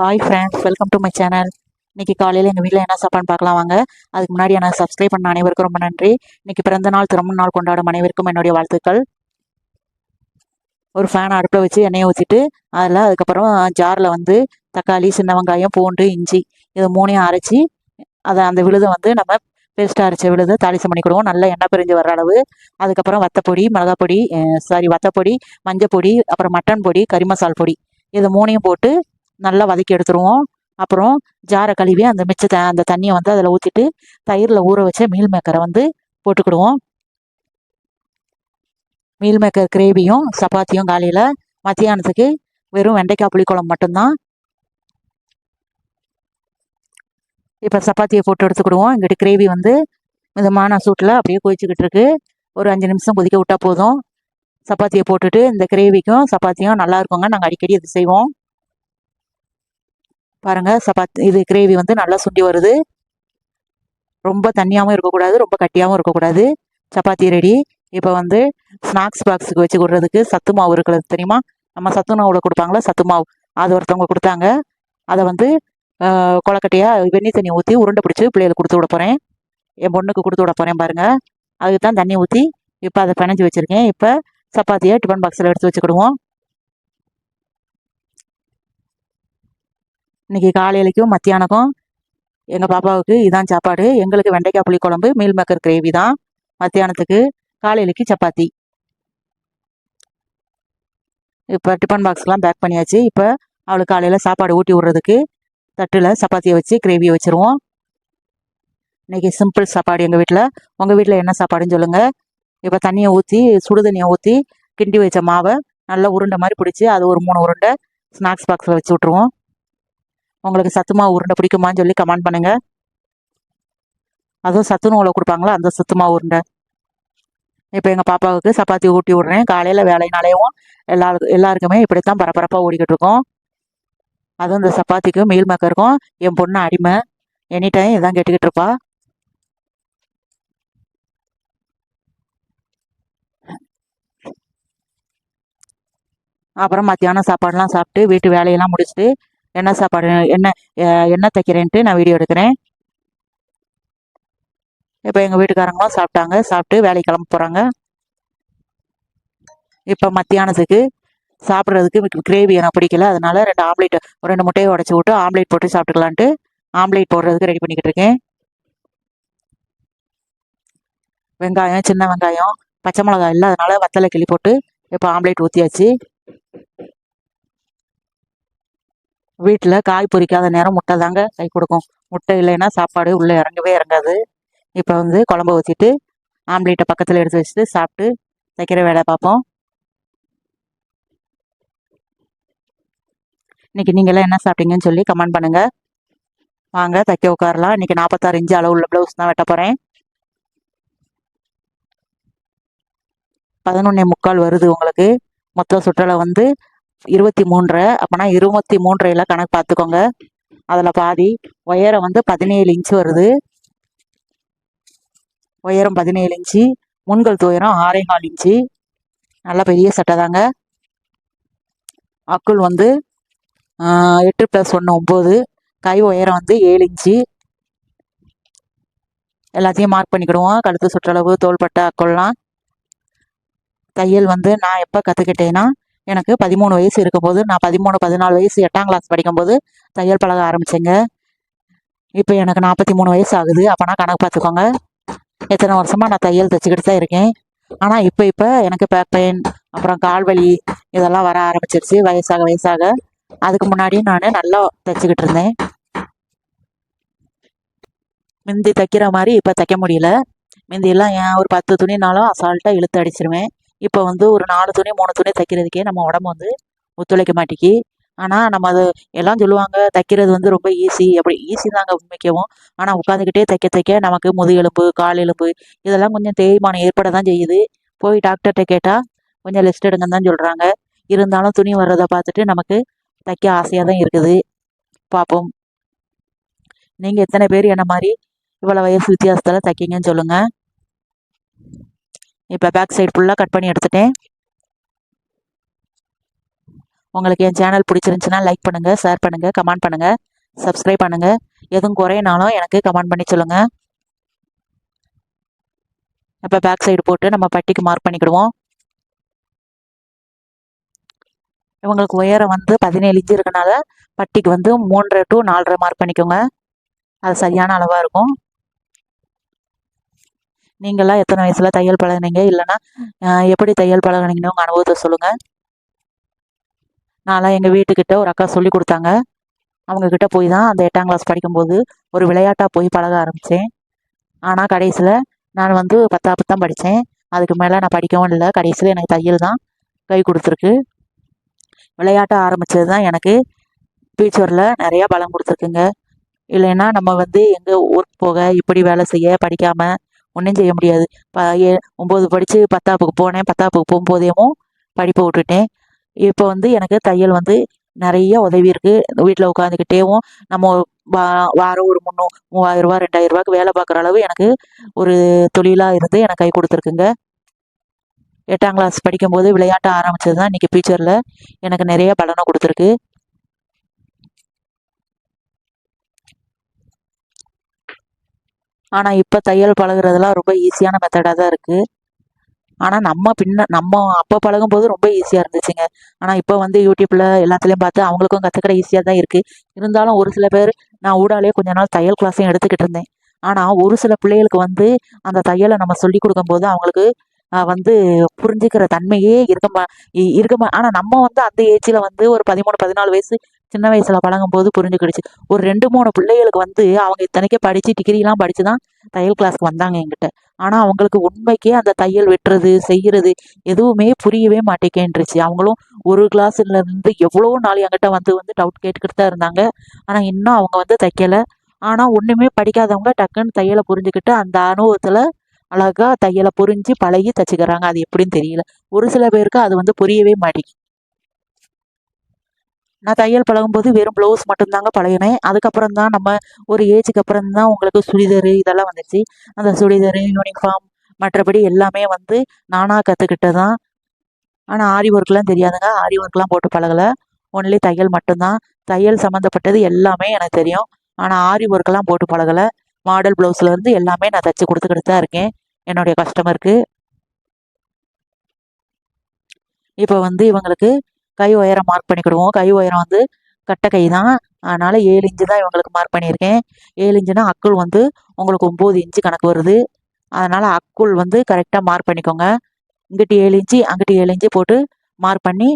Hi friends welcome to my channel இன்னைக்கு காலையில் எங்கள் வீட்டில் என்ன சாப்பாடுன்னு பார்க்கலாம் வாங்க. அதுக்கு முன்னாடி என்ன சப்ஸ்கிரைப் பண்ண அனைவருக்கும் ரொம்ப நன்றி. இன்னைக்கு பிறந்த நாள் திரும்ப நாள் கொண்டாடும் அனைவருக்கும் என்னுடைய வாழ்த்துக்கள். ஒரு ஃபேன் அடுப்பில் வச்சு எண்ணெயை ஊற்றிட்டு அதில் அதுக்கப்புறம் ஜாரில் வந்து தக்காளி சின்ன வெங்காயம் பூண்டு இஞ்சி இது மூணையும் அரைச்சி அதை அந்த விழுதை வந்து நம்ம பேஸ்ட்டாக அரைச்ச விழுதை தாளிசம் பண்ணிக்கிடுவோம். நல்லா எண்ணெய் பிரிஞ்சு வர அளவு. அதுக்கப்புறம் வத்தப்பொடி மிளகாப்பொடி சாரி வத்தப்பொடி மஞ்சப்பொடி அப்புறம் மட்டன் பொடி கறி மசால் பொடி. இது மூணையும் போட்டு நல்லா வதக்கி எடுத்துருவோம். அப்புறம் ஜாரை கழுவி அந்த மிச்ச த அந்த தண்ணியை வந்து அதில் ஊற்றிட்டு தயிரில் ஊற வச்ச மீல் மேக்கரை வந்து போட்டுக்கிடுவோம். மீல் மேக்கர் கிரேவியும் சப்பாத்தியும் காலையில் மத்தியானத்துக்கு வெறும் வெண்டைக்காய் புளிக்குழம்பு மட்டும்தான். இப்போ சப்பாத்தியை போட்டு எடுத்துக்கிடுவோம். எங்கிட்ட கிரேவி வந்து மிதமான சூட்டில் அப்படியே கொதிச்சுக்கிட்டு இருக்கு. ஒரு அஞ்சு நிமிஷம் கொதிக்க விட்டா போதும். சப்பாத்தியை போட்டுட்டு இந்த கிரேவிக்கும் சப்பாத்தியும் நல்லா இருக்குங்க. நாங்கள் அடிக்கடி இது செய்வோம். பாருங்கள் சப்பாத்தி இது கிரேவி வந்து நல்லா சுண்டி வருது. ரொம்ப தண்ணியாகவும் இருக்கக்கூடாது ரொம்ப கட்டியாகவும் இருக்கக்கூடாது. சப்பாத்தி ரெடி இப்போ வந்து ஸ்நாக்ஸ் பாக்ஸுக்கு வச்சு கொடுறதுக்கு சத்து மாவு இருக்கிறது தெரியுமா? நம்ம சத்து மாவில் கொடுப்பாங்களா சத்து மாவு. அது ஒருத்தவங்க கொடுத்தாங்க. அதை வந்து கொலக்கட்டையாக வெந்நீர் தண்ணி ஊற்றி உருண்டை பிடிச்சி பிள்ளைகளுக்கு கொடுத்து விட போகிறேன் என் பொண்ணுக்கு கொடுத்து விட போகிறேன் பாருங்கள் அதுக்கு தான் தண்ணி ஊற்றி இப்போ அதை பிணைஞ்சு வச்சுருக்கேன். இப்போ சப்பாத்தியை டிஃபன் பாக்ஸில் எடுத்து வச்சுக்கிடுவோம். இன்னைக்கு காலையிலைக்கும் மத்தியானக்கும் எங்கள் பாப்பாவுக்கு இதான் சாப்பாடு. எங்களுக்கு வெண்டைக்காய் புளி குழம்பு மீல் மேக்கர் கிரேவி தான். மத்தியானத்துக்கு காலையிலைக்கு சப்பாத்தி. இப்போ டிஃபன் பாக்ஸ்லாம் பேக் பண்ணியாச்சு. இப்போ அவளுக்கு காலையில் சாப்பாடு ஊட்டி விட்றதுக்கு தட்டில் சப்பாத்தியை வச்சு கிரேவியை வச்சுருவோம். இன்னைக்கு சிம்பிள் சாப்பாடு எங்கள் வீட்டில் உங்கள் வீட்டில் என்ன சாப்பாடுன்னு சொல்லுங்கள் இப்போ தண்ணியை ஊற்றி சுடு தண்ணியை ஊற்றி கிண்டி வச்ச மாவை நல்லா உருண்டை மாதிரி பிடிச்சி அது ஒரு மூணு உருண்டை ஸ்நாக்ஸ் பாக்ஸில் வச்சு விட்ருவோம் உங்களுக்கு சத்துமா உருண்டை பிடிக்குமான்னு சொல்லி கமெண்ட் பண்ணுங்க. அதுவும் சத்து நூலை கொடுப்பாங்களா? அந்த சத்துமா உருண்டை. இப்போ எங்கள் பாப்பாவுக்கு சப்பாத்தி ஊட்டி விட்றேன். காலையில் வேலைனாலேயும் எல்லாருக்கும் எல்லாருக்குமே இப்படி தான் பரபரப்பாக ஓடிக்கிட்டு இருக்கோம். அதுவும் இந்த சப்பாத்திக்கும் மீல் மேக்கருக்கும் என் பொண்ணு அடிமை. எனி டைம் இதான் கேட்டுக்கிட்டு இருப்பா. அப்புறம் மத்தியானம் சாப்பாடுலாம் சாப்பிட்டு வீட்டு வேலையெல்லாம் முடிச்சுட்டு என்ன சாப்பாடு என்ன என்ன தைக்கிறேன்ட்டு நான் வீடியோ எடுக்கிறேன். இப்போ எங்கள் வீட்டுக்காரங்களும் சாப்பிட்டாங்க. சாப்பிட்டு வேலைக்கு கிளம்ப போகிறாங்க இப்போ மத்தியானத்துக்கு சாப்பிட்றதுக்கு கிரேவி எனக்கு பிடிக்கல. அதனால ரெண்டு ஆம்லேட் ஒரு ரெண்டு முட்டையை உடச்சி விட்டு ஆம்லேட் போட்டு சாப்பிட்டுக்கலான்ட்டு ஆம்லேட் போடுறதுக்கு ரெடி பண்ணிக்கிட்டு இருக்கேன். வெங்காயம் சின்ன வெங்காயம் பச்சை மிளகாய் இல்லை அதனால வத்தலை கிளி போட்டு இப்போ ஆம்லேட் ஊற்றியாச்சு வீட்டில் காய் பொரிக்காத நேரம் முட்டை தாங்க கை கொடுக்கும். முட்டை இல்லைன்னா சாப்பாடு உள்ளே இறங்கவே இறங்காது. இப்போ வந்து குழம்பு ஊற்றிட்டு ஆம்லேட்டை பக்கத்தில் எடுத்து வச்சுட்டு சாப்பிட்டு தைக்கிற வேலை பார்ப்போம். இன்னைக்கு நீங்களாம் என்ன சாப்பிட்டீங்கன்னு சொல்லி கமெண்ட் பண்ணுங்கள் வாங்க தைக்க உட்காரலாம். இன்றைக்கி நாற்பத்தாறு இன்ச்சு அளவு உள்ள ப்ளவுஸ் தான் வெட்ட போகிறேன் பதினொன்னே முக்கால் வருது உங்களுக்கு. மொத்த சுற்றலை வந்து இருபத்தி மூன்றரை அப்போனா இருபத்தி மூன்றையில் கணக்கு பார்த்துக்கோங்க அதில் பாதி உயரம் வந்து பதினேழு இன்ச்சு வருது. உயரம் பதினேழு இன்ச்சு முன்கல் துயரம் ஆறே கால் இன்ச்சு நல்ல பெரிய சட்டை தாங்க. அக்குள் வந்து எட்டு ப்ளஸ் ஒன்று ஒம்பது கை உயரம் வந்து ஏழு இன்ச்சு எல்லாத்தையும் மார்க் பண்ணிக்கிடுவோம். கழுத்து சுற்றளவு தோள்பட்டை அக்குள்லாம். தையல் வந்து நான் எப்போ கற்றுக்கிட்டேன்னா எனக்கு பதிமூணு வயசு இருக்கும்போது நான் பதிமூணு பதினாலு வயசு எட்டாம் கிளாஸ் படிக்கும்போது தையல் பழக ஆரம்பிச்சேங்க. இப்போ எனக்கு நாற்பத்தி மூணு வயசு ஆகுது. அப்போனா கணக்கு பார்த்துக்கோங்க. எத்தனை வருஷமாக நான் தையல் தைச்சிக்கிட்டு தான் இருக்கேன். ஆனால் இப்போ இப்போ எனக்கு பேக் பெயின் அப்புறம் கால் வலி இதெல்லாம் வர ஆரம்பிச்சிருச்சு. வயசாக வயசாக. அதுக்கு முன்னாடி நான் நல்லா தைச்சிக்கிட்டு இருந்தேன். முந்தி தைக்கிற மாதிரி இப்போ தைக்க முடியல. முந்தியெல்லாம் ஏன் ஒரு பத்து துணினாலும் அசால்ட்டாக இழுத்து அடிச்சிருவேன். இப்போ வந்து ஒரு நாலு துணி மூணு துணி தைக்கிறதுக்கே நம்ம உடம்பு வந்து ஒத்துழைக்க மாட்டேங்கி ஆனால் நம்ம அது எல்லாம் சொல்லுவாங்க தைக்கிறது வந்து ரொம்ப ஈஸி அப்படி ஈஸி தாங்க உண்மைக்கவும் ஆனால் உட்காந்துக்கிட்டே தைக்க தைக்க நமக்கு முதுகெலும்பு கால் எலும்பு இதெல்லாம் கொஞ்சம் தேய்மானம் ஏற்பட தான் செய்யுது. போய் டாக்டர்கிட்ட கேட்டால் கொஞ்சம் ரெஸ்ட் எடுங்கன்னு தான் சொல்கிறாங்க இருந்தாலும் துணி வர்றதை பார்த்துட்டு நமக்கு தைக்க ஆசையாக தான் இருக்குது. பார்ப்போம் நீங்கள் எத்தனை பேர் என்ன மாதிரி இவ்வளோ வயசு வித்தியாசத்தில் தைக்கிங்கன்னு சொல்லுங்கள் இப்போ பேக் சைடு ஃபுல்லாக கட் பண்ணி எடுத்துட்டேன். உங்களுக்கு என் சேனல் பிடிச்சிருந்துச்சுன்னா லைக் பண்ணுங்கள் ஷேர் பண்ணுங்கள் கமெண்ட் பண்ணுங்கள் சப்ஸ்கிரைப் பண்ணுங்கள் எதுவும் குறையினாலும் எனக்கு கமெண்ட் பண்ணி சொல்லுங்கள் இப்போ பேக் சைடு போட்டு நம்ம பட்டிக்கு மார்க் பண்ணிக்கிடுவோம். இவங்களுக்கு உயரம் வந்து பதினேழு இன்ச்சு இருக்கனால பட்டிக்கு வந்து மூன்றரை டு நாலரை மார்க் பண்ணிக்கோங்க. அது சரியான அளவாக இருக்கும். நீங்களாம் எத்தனை வயசில் தையல் பழகினீங்க? இல்லைன்னா எப்படி தையல் பழகினீங்கன்னு உங்கள் அனுபவத்தை சொல்லுங்கள் நான்லாம் எங்கள் வீட்டுக்கிட்ட ஒரு அக்கா சொல்லி கொடுத்தாங்க. அவங்கக்கிட்ட போய் தான் அந்த எட்டாம் கிளாஸ் படிக்கும்போது ஒரு விளையாட்டாக போய் பழக ஆரம்பித்தேன் ஆனால் கடைசியில் நான் வந்து பத்தாவது தான் படித்தேன் அதுக்கு மேலே நான் படிக்கவும் இல்லை. கடைசியில் எனக்கு தையல் தான் கை கொடுத்துருக்கு. விளையாட்ட ஆரம்பித்தது தான் எனக்கு ஃபியூச்சரில் நிறையா பலம் கொடுத்துருக்குங்க. இல்லைன்னா நம்ம வந்து எங்கே ஒர்க் போக இப்படி வேலை செய்ய படிக்காமல் ஒன்றும் செய்ய முடியாது. ப ஏ ஒம்பது படித்து பத்தாப்புக்கு போனேன். பத்தாப்புக்கு போகும்போதேவும் படிப்பை விட்டுட்டேன். இப்போ வந்து எனக்கு தையல் வந்து நிறைய உதவி இருக்குது வீட்டில் உட்காந்துக்கிட்டேவும் நம்ம வா வாரம் ஒரு முன்னூ மூவாயிரம் ரூபா ரெண்டாயிரம் ரூபாய்க்கு வேலை பார்க்குற அளவு எனக்கு ஒரு தொழிலாக இருந்து எனக்கு கை கொடுத்துருக்குங்க. எட்டாம் கிளாஸ் படிக்கும்போது விளையாட்ட ஆரம்பிச்சது தான் இன்றைக்கி ஃபியூச்சரில் எனக்கு நிறைய பலனை கொடுத்துருக்கு. ஆனால் இப்போ தையல் பழகுறதுலாம் ரொம்ப ஈஸியான மெத்தடாக தான் இருக்குது ஆனால் நம்ம பின்ன நம்ம அப்போ பழகும் போது ரொம்ப ஈஸியாக இருந்துச்சுங்க. ஆனால் இப்போ வந்து யூடியூப்பில் எல்லாத்துலேயும் பார்த்து அவங்களுக்கும் கற்றுக்கிற ஈஸியாக தான் இருக்குது இருந்தாலும் ஒரு சில பேர் நான் ஊடாலே கொஞ்ச நாள் தையல் கிளாஸையும் எடுத்துக்கிட்டு இருந்தேன். ஆனால் ஒரு சில பிள்ளைகளுக்கு வந்து அந்த தையலை நம்ம சொல்லி கொடுக்கும்போது அவங்களுக்கு வந்து புரிஞ்சுக்கிற தன்மையே இருக்க மா இ- இருக்க மா ஆனால் நம்ம வந்து அந்த ஏஜில் வந்து ஒரு பதிமூணு பதினாலு வயசு சின்ன வயசில் பழகும்போது புரிஞ்சுக்கிடுச்சு. ஒரு ரெண்டு மூணு பிள்ளைகளுக்கு வந்து அவங்க இத்தனைக்கே படித்து டிகிரிலாம் படித்து தான் தையல் கிளாஸ்க்கு வந்தாங்க என்கிட்ட. ஆனால் அவங்களுக்கு உண்மைக்கே அந்த தையல் வெட்டுறது செய்கிறது எதுவுமே புரியவே மாட்டேங்கன்றுச்சு. அவங்களும் ஒரு கிளாஸ்ல இருந்து எவ்வளோ நாள் என்கிட்ட வந்து வந்து டவுட் கேட்டுக்கிட்டு தான் இருந்தாங்க. ஆனால் இன்னும் அவங்க வந்து தைக்கலை. ஆனால் ஒன்றுமே படிக்காதவங்க டக்குன்னு தையலை புரிஞ்சுக்கிட்டு அந்த அனுபவத்தில் அழகா தையலை புரிஞ்சு பழகி தச்சுக்கிறாங்க. அது எப்படின்னு தெரியல. ஒரு சில பேருக்கு அது வந்து புரியவே மாட்டேங்குது. நான் தையல் பழகும்போது வெறும் ப்ளவுஸ் மட்டும்தாங்க பழகினேன். அதுக்கப்புறம் தான் நம்ம ஒரு ஏஜுக்கு அப்புறம் தான் உங்களுக்கு சுடிதாரு இதெல்லாம் வந்துச்சு. அந்த சுடிதாரு யூனிஃபார்ம் மற்றபடி எல்லாமே வந்து நானாக கற்றுக்கிட்டு தான் ஆனால் ஆரி ஒர்க்லாம் தெரியாதுங்க. ஆரி ஒர்க்லாம் போட்டு பழகலை. ஒன்லி தையல் மட்டும்தான். தையல் சம்மந்தப்பட்டது எல்லாமே எனக்கு தெரியும். ஆனால் ஆரி ஒர்க்கெல்லாம் போட்டு பழகலை. மாடல் ப்ளவுஸ்லேருந்து எல்லாமே நான் தைச்சி கொடுத்துக்கிட்டு தான் இருக்கேன். என்னுடைய கஸ்டமருக்கு இப்போ வந்து இவங்களுக்கு கை உயரம் மார்க் பண்ணிக்கிடுவோம். கை உயரம் வந்து கட்டை கை தான். அதனால் ஏழு இன்ச்சு தான் இவங்களுக்கு மார்க் பண்ணியிருக்கேன். ஏழு இன்ச்சுனா அக்குள் வந்து உங்களுக்கு ஒம்பது இன்ச்சு கணக்கு வருது. அதனால் அக்குள் வந்து கரெக்டாக மார்க் பண்ணிக்கோங்க. இங்கிட்டு ஏழு இன்ச்சு அங்கிட்டு ஏழு இன்ச்சு போட்டு மார்க் பண்ணி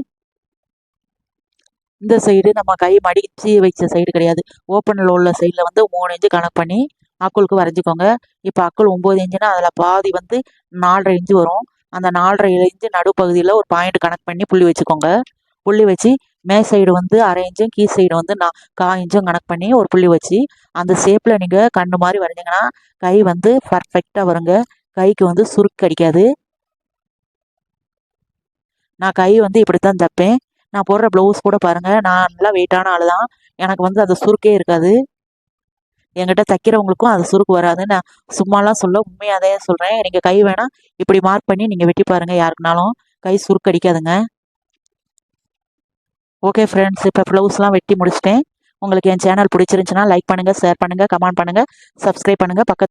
இந்த சைடு நம்ம கை மடிச்சு வச்ச சைடு கிடையாது. ஓப்பனில் உள்ள சைடில் வந்து மூணு இன்ச்சு கணக்கு பண்ணி அக்குளுக்கு வரைஞ்சிக்கோங்க. இப்போ அக்குள் ஒம்பது இன்ச்சுனா அதில் பாதி வந்து நாலரை இன்ச்சு வரும். அந்த நாலரை இன்ச்சு நடுப்பகுதியில் ஒரு பாயிண்ட் கணக்கு பண்ணி புள்ளி வச்சுக்கோங்க. புள்ளி வச்சு மே சைடு வந்து அரை இன்ச்சும் கீ சைடு வந்து நான் கா இன்ச்சும் கணக்கு பண்ணி ஒரு புள்ளி வச்சு அந்த ஷேப்பில் நீங்கள் கண்ணு மாதிரி வரைஞ்சிங்கன்னா கை வந்து பர்ஃபெக்டாக வருங்க. கைக்கு வந்து சுருக்கு அடிக்காது. நான் கை வந்து இப்படி தான் தைப்பேன். நான் போடுற ப்ளவுஸ் கூட பாருங்கள் நான் நல்லா வெயிட்டான ஆள் தான். எனக்கு வந்து அது சுருக்கே இருக்காது. என்கிட்ட தைக்கிறவங்களுக்கும் அது சுருக்கு வராது. நான் சும்மாலாம் சொல்ல உண்மையாக உண்மையாகவே சொல்கிறேன் நீங்கள் கை வேணால் இப்படி மார்க் பண்ணி நீங்கள் வெட்டி பாருங்கள் யாருக்குனாலும். கை சுருக்கு அடிக்காதுங்க. ஓகே ஃப்ரெண்ட்ஸ் இப்போ ப்ளவுஸ்லாம் வெட்டி முடிச்சிட்டேன். உங்களுக்கு என் சேனல் பிடிச்சிருந்துச்சுன்னா லைக் பண்ணுங்கள் ஷேர் பண்ணுங்கள் கமெண்ட் பண்ணுங்கள் சப்ஸ்கிரைப் பண்ணுங்கள் பக்கத்து